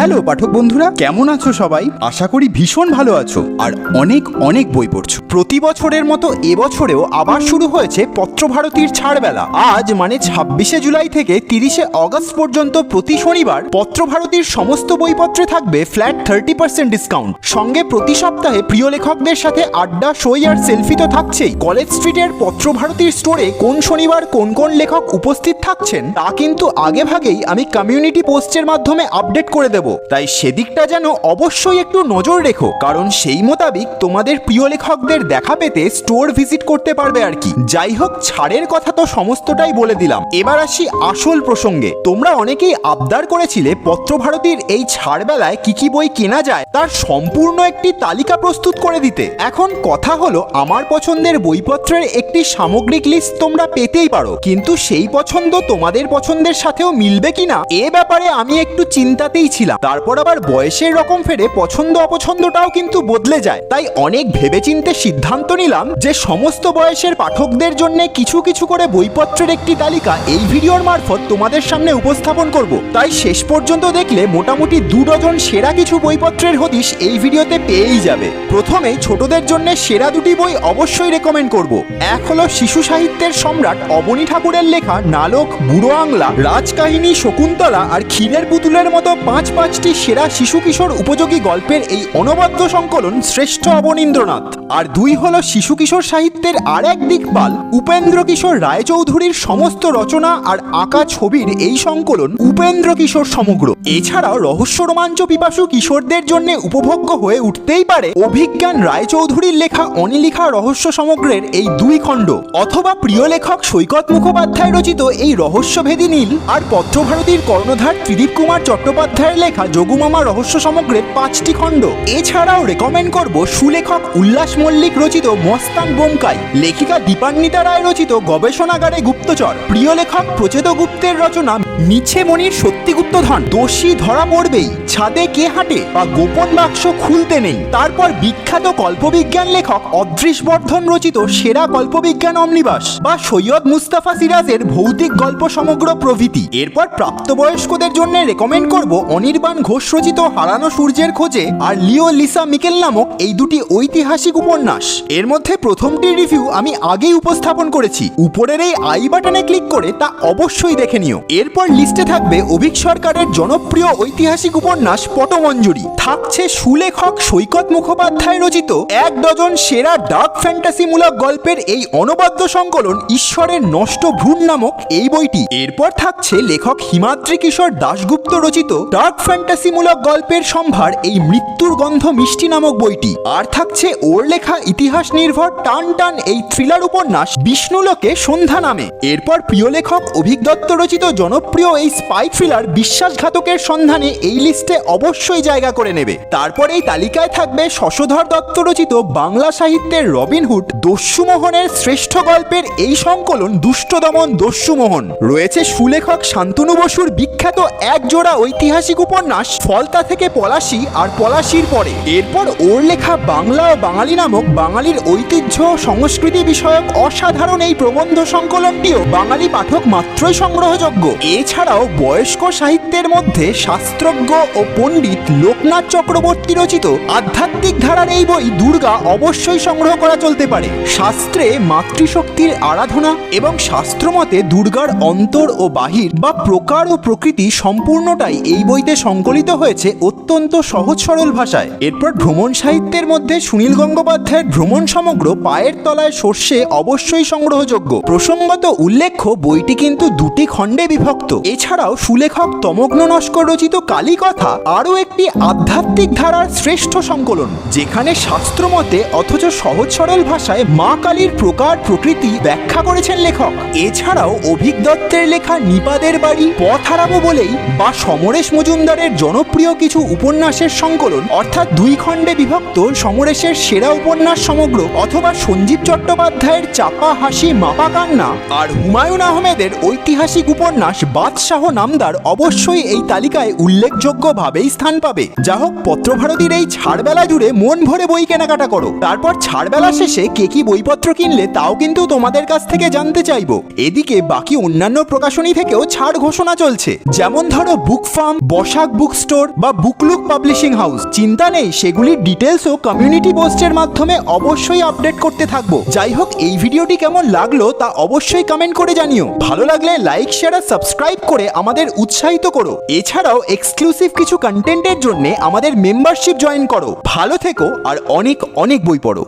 Hello, পাঠক বন্ধুরা। কেমন আছো সবাই? আশা করি ভীষণ ভালো আছো আর অনেক অনেক বই পড়ছো। প্রতি বছরের মতো এবছরেও আবার শুরু হয়েছে পত্রভারতীর ছাড়বেলা। আজ মানে ছাব্বিশে জুলাই থেকে তিরিশে অগস্ট পর্যন্ত প্রতি শনিবার পত্রভারতীর সমস্ত বইপত্রে থাকবে ফ্ল্যাট থার্টি পার্সেন্ট ডিসকাউন্ট। সঙ্গে প্রতি সপ্তাহে প্রিয় লেখকদের সাথে আড্ডা, সই আর সেলফি তো থাকছেই। কলেজ স্ট্রিটের পত্রভারতীর স্টোরে কোন শনিবার কোন কোন লেখক উপস্থিত থাকছেন, তা কিন্তু আগে ভাগেই আমি কমিউনিটি পোস্টের মাধ্যমে আপডেট করে দেব। তাই সেদিকটা যেন অবশ্যই একটু নজর রেখো, কারণ সেই মোতাবিক তোমাদের প্রিয় লেখকদের দেখা পেতে স্টোর ভিজিট করতে পারবে আর কি। যাই হোক, ছাড়ের কথা তো সমস্তটাই বলে দিলাম। এবার আসি আসল প্রসঙ্গে। তোমরা অনেকেই আবদার করেছিলে পত্রভারতীর এই ছাড় বেলায় কি কি বই কেনা যায় তার সম্পূর্ণ একটি তালিকা প্রস্তুত করে দিতে। এখন কথা হলো, আমার পছন্দের বইপত্রের একটি সামগ্রিক লিস্ট তোমরা পেতেই পারো। কিন্তু সেই পছন্দ তোমাদের পছন্দের সাথেও মিলবে কিনা, এ ব্যাপারে আমি একটু চিন্তাতেই ছিলাম। তারপর আবার বয়সের রকম ফেরে পছন্দ অপছন্দটাও কিন্তু বদলে যায়। তাই অনেক ভেবেচিন্তে সিদ্ধান্ত নিলাম যে সমস্ত বয়সের পাঠকদের জন্য কিছু কিছু করে বইপত্রের একটি তালিকা এই ভিডিওর মারফত তোমাদের সামনে উপস্থাপন করব। তাই শেষ পর্যন্ত দেখলে মোটামুটি দু ডজন সেরা কিছু বইপত্রের হদিশ এই ভিডিওতে পেয়েই যাবে। প্রথমেই ছোটদের জন্য সেরা দুটি বই অবশ্যই রেকমেন্ড করব। এক হলো শিশু সাহিত্যের সম্রাট অবনী ঠাকুরের লেখা নালক বুড়ো আংলা, রাজকাহিনী শকুন্তলা আর ক্ষীরের পুতুলের মতো পাঁচ পাঁচ পাঁচটি সেরা শিশু কিশোর উপযোগী গল্পের এই অনবদ্য সংকলন শ্রেষ্ঠ অবনীন্দ্রনাথ। আর দুই হল শিশু কিশোর সাহিত্যের আর এক দিকপাল উপেন্দ্র কিশোর রায়চৌধুরীর সমস্ত রচনা আর আঁকা ছবির এই সংকলন উপেন্দ্র কিশোর সমগ্র। এছাড়াও রহস্য রোমাঞ্চ পিপাসু কিশোরদের জন্য উপভোগ্য হয়ে উঠতেই পারে অভিজ্ঞান রায়চৌধুরীর লেখা অনিলিখা রহস্য সমগ্রের এই দুই খণ্ড। অথবা প্রিয় লেখক সৈকত মুখোপাধ্যায় রচিত এই রহস্যভেদী নীল আর পত্রভারতীর কর্ণধার ত্রিদীপ কুমার চট্টোপাধ্যায়ের লেখা যোগুমামা রহস্য সমগ্রের পাঁচটি খণ্ড। এছাড়াও রেকমেন্ড করব সুলেখক উল্লাস মল্লিক রচিত মস্তান বোমকাই, লেখিকা দীপান্বিতা রায় রচিত গবেষণাগারে গুপ্তচর, প্রিয় লেখক প্রচেত গুপ্তের রচনা মিছে মনির সত্যি গুপ্তধন। দোষী ধরা পড়বেই। ছাদে কে হাঁটে বা গোপন বাক্স খুলতে নেই। তারপর বিখ্যাত কল্পবিজ্ঞান লেখক অদৃশ বর্ধন রচিত সেরা কল্পবিজ্ঞান অমনিবাস বা সৈয়দ মুস্তাফা সিরাজের ভৌতিক গল্প সমগ্র প্রভৃতি। এরপর প্রাপ্তবয়স্কদের জন্য রেকমেন্ড করব অনির্বাণ ঘোষ রচিত হারানো সূর্যের খোঁজে আর লিও লিসা মিকেল নামক এই দুটি ঐতিহাসিক উপন্যাস। এর মধ্যে প্রথমটির রিভিউ আমি আগেই উপস্থাপন করেছি। উপরের এই আই বাটনে ক্লিক করে তা অবশ্যই দেখে নিও। এরপর লিস্টে থাকবে অভিক সরকারের জনপ্রিয় ঐতিহাসিক উপন্যাস পটমঞ্জুরি। থাকছে সুলেখক সৈকত মুখোপাধ্যায় রচিত এক ডজন সেরা ডার্ক ফ্যান্টাসিমূলক গল্পের এই অনবদ্য সংকলন ঈশ্বরের নষ্ট ভ্রূণ নামক এই বইটি। এরপর থাকছে লেখক হিমাদ্রি কিশোর দাশগুপ্ত রচিত ডার্ক ফ্যান্টাসিমূলক গল্পের সম্ভার এই মৃত্যুর গন্ধ মিষ্টি নামক বইটি। আর থাকছে ওর লেখা ইতিহাস নির্ভর টান টান এই থ্রিলার উপন্যাস বিষ্ণুলোকে সন্ধ্যা নামে। এরপর প্রিয় লেখক অভিক দত্ত রচিত জনপ্রিয় এই স্পাই থ্রিলার বিশ্বাসঘাতকের সন্ধানে এই লিস্টে অবশ্যই জায়গা করে নেবে। তারপর এই তালিকায় থাকবে শশধর দত্ত রচিত বাংলা সাহিত্যের রবিনহুড দস্যুমোহনের শ্রেষ্ঠ গল্পের এই সংকলন দুষ্ট দমন দস্যুমোহন রয়েছে সুলেখক শান্তনু বসুর বিখ্যাত এক জোড়া ঐতিহাসিক উপন্যাস, ফলতা থেকে পলাশি আর পলাশির পরে। এরপর ওর লেখা বাংলা ও বাঙালি নামক বাঙালির ঐতিহ্য সংস্কৃতি বিষয়ক অসাধারণ এই প্রবন্ধ সংকলনটিও বাঙালি পাঠক মাত্রই সংগ্রহযোগ্য। এছাড়াও বয়স্ক সাহিত্যের মধ্যে শাস্ত্রজ্ঞ ও পণ্ডিত লোকনাথ চক্রবর্তী রচিত আধ্যাত্মিক ধারার এই বই দুর্গা অবশ্যই সংগ্রহ করা চলতে পারে। শাস্ত্রে মাতৃশক্তির আরাধনা এবং শাস্ত্রমতে দুর্গার অন্তর ও বাহির বা প্রকার ও প্রকৃতি সম্পূর্ণটাই এই বইতে সংকলিত হয়েছে অত্যন্ত সহজ সরল ভাষায়। এরপর ভ্রমণ সাহিত্যের মধ্যে সুনীল গঙ্গোপাধ্যায়ের ভ্রমণ সমগ্র পায়ের তলায় সর্ষে অবশ্যই সংগ্রহযোগ্য। প্রসঙ্গত উল্লেখ্য, বইটি কিন্তু দুটি খণ্ডে বিভক্ত। এছাড়াও সুলেখক তমগ্ন নস্কর রচিত কালী কথা আরও একটি আধ্যাত্মিক ধারার শ্রেষ্ঠ সংকলন, যেখানে শাস্ত্রমতে অথচ সহজ সরল ভাষায় মা কালীর প্রকার প্রকৃতি ব্যাখ্যা করেছেন লেখক। এছাড়াও অভিক দত্তের লেখা নিপাদের বাড়ি পথ হারাবো বলেই বা সমরেশ মজুমদারের জনপ্রিয় কিছু উপন্যাসের সংকলন, অর্থাৎ দুই খণ্ডে বিভক্ত সমরেশের সেরা উপন্যাস সমগ্র, অথবা সঞ্জীব চট্টোপাধ্যায়ের চাপা হাসি মাপা কান্না, আর হুমায়ুন আহমেদের ঐতিহাসিক উপন্যাস বাদশাহ নামদার অবশ্যই এই তালিকায় উল্লেখযোগ্য ভাবেই স্থান পাবে। যা হোক, পত্রভারতীর এই ছাড়বেলা জুড়ে মন ভরে বই কেনাকাটা করো। তারপর ছাড়বেলা শেষে কে কি বইপত্র কিনলে তাও কিন্তু তোমাদের কাছ থেকে জানতে চাইব। এদিকে বাকি অন্যান্য প্রকাশনী থেকেও ছাড় ঘোষণা চলছে। যেমন ধরো book farm, Basak book store বা বুকলুক পাবলিশিং হাউস। চিন্তা নেই, সেগুলির ডিটেলসও কমিউনিটি পোস্টের মাধ্যমে অবশ্যই আপডেট করতে থাকব। যাই হোক, এই ভিডিওটি কেমন লাগল তা অবশ্যই কমেন্ট করে জানিও। ভালো লাগলে লাইক, শেয়ার আর সাবস্ক্রাইব করে আমাদের উৎসাহিত করো। এছাড়াও এক্সক্লুসিভ কিছু কন্টেন্টের জন্য আমাদের মেম্বারশিপ জয়েন করো। ভালো থেকো আর অনেক অনেক বই পড়ো।